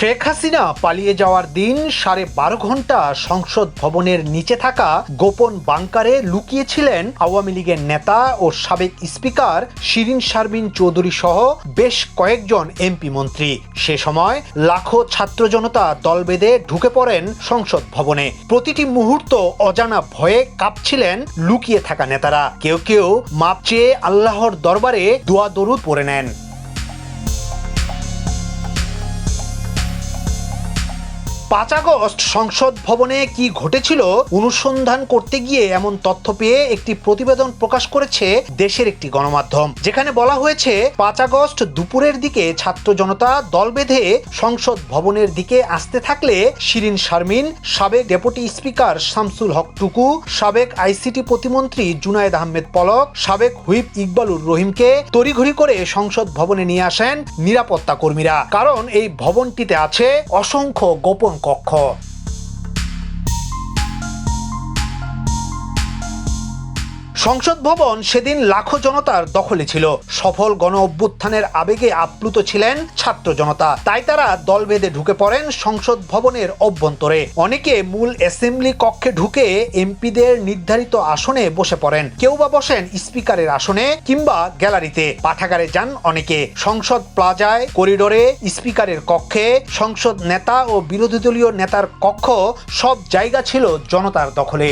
শেখ হাসিনা পালিয়ে যাওয়ার দিন সাড়ে বারো ঘণ্টা সংসদ ভবনের নিচে থাকা গোপন বাংকারে লুকিয়েছিলেন আওয়ামী লীগের নেতা ও সাবেক স্পিকার শিরিন শারমিন চৌধুরী সহ বেশ কয়েকজন এমপি মন্ত্রী। সে সময় লাখো ছাত্র জনতা দল বেঁধে ঢুকে পড়েন সংসদ ভবনে। প্রতিটি মুহূর্ত অজানা ভয়ে কাঁপছিলেন লুকিয়ে থাকা নেতারা। কেউ কেউ মাপ চেয়ে আল্লাহর দরবারে দোয়া দরুদ পড়ে নেন। পাঁচ আগস্ট সংসদ ভবনে কি ঘটেছিল অনুসন্ধান করতে গিয়ে এমন তথ্য পেয়ে একটি প্রতিবেদন প্রকাশ করেছে দেশের একটি গণমাধ্যম, যেখানে বলা হয়েছে পাঁচ আগস্ট দুপুরের দিকে ছাত্র জনতা দল বেঁধে সংসদ ভবনের দিকে আসতে থাকলে শিরিন শারমিন, সাবেক ডেপুটি স্পিকার শামসুল হক টুকু, সাবেক আইসিটি প্রতিমন্ত্রী জুনায়েদ আহমেদ পলক, সাবেক হুইপ ইকবালুর রহিমকে তড়িঘড়ি করে সংসদ ভবনে নিয়ে আসেন নিরাপত্তা কর্মীরা। কারণ এই ভবনটিতে আছে অসংখ্য গোপন কক্ষ সংসদ ভবন সেদিন লাখো জনতার দখলে ছিল। সফল গণ অভ্যুত্থানের আবেগে আপ্লুত ছিলেন ছাত্র জনতা। তাই তারা দল বেঁধে ঢুকে পড়েন সংসদ ভবনের অভ্যন্তরে। অনেকে মূল অ্যাসেম্বলি কক্ষে ঢুকে এমপিদের নির্ধারিত আসনে বসে পড়েন। কেউ বা বসেন স্পিকারের আসনে কিংবা গ্যালারিতে। পাঠাগারে যান অনেকে। সংসদ প্লাজায়, করিডোরে, স্পিকারের কক্ষে, সংসদ নেতা ও বিরোধী দলীয় নেতার কক্ষ সব জায়গা ছিল জনতার দখলে।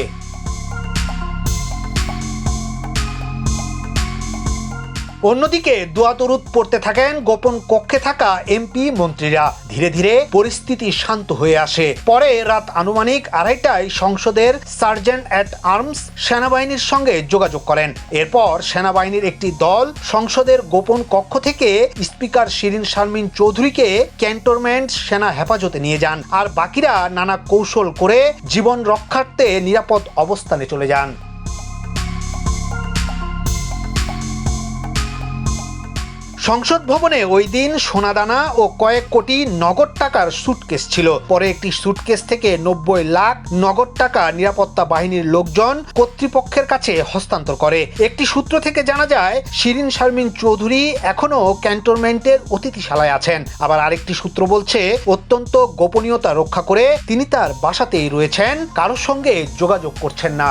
অন্যদিকে দোয়াতরুদ পড়তে থাকেন গোপন কক্ষে থাকা এমপি মন্ত্রীরা। ধীরে ধীরে পরিস্থিতি শান্ত হয়ে আসে। পরে রাত আনুমানিক আড়াইটায় সংসদের সার্জেন্ট অ্যাট আর্মস সেনাবাহিনীর সঙ্গে যোগাযোগ করেন। এরপর সেনাবাহিনীর একটি দল সংসদের গোপন কক্ষ থেকে স্পিকার শিরিন শারমিন চৌধুরীকে ক্যান্টনমেন্ট সেনা হেফাজতে নিয়ে যান। আর বাকিরা নানা কৌশল করে জীবন রক্ষার্থে নিরাপদ অবস্থানে চলে যান। সংসদ ভবনে ওই দিন সোনাদানা ও কয়েক কোটি নগদ টাকার সুটকেস ছিল। পরে একটি সুটকেস থেকে নব্বই লাখ নগদ টাকা নিরাপত্তা বাহিনীর লোকজন কর্তৃপক্ষের কাছে হস্তান্তর করে। একটি সূত্র থেকে জানা যায়, শিরিন শারমিন চৌধুরী এখনও ক্যান্টনমেন্টের অতিথিশালায় আছেন। আবার আরেকটি সূত্র বলছে, অত্যন্ত গোপনীয়তা রক্ষা করে তিনি তার বাসাতেই রয়েছেন, কারোর সঙ্গে যোগাযোগ করছেন না।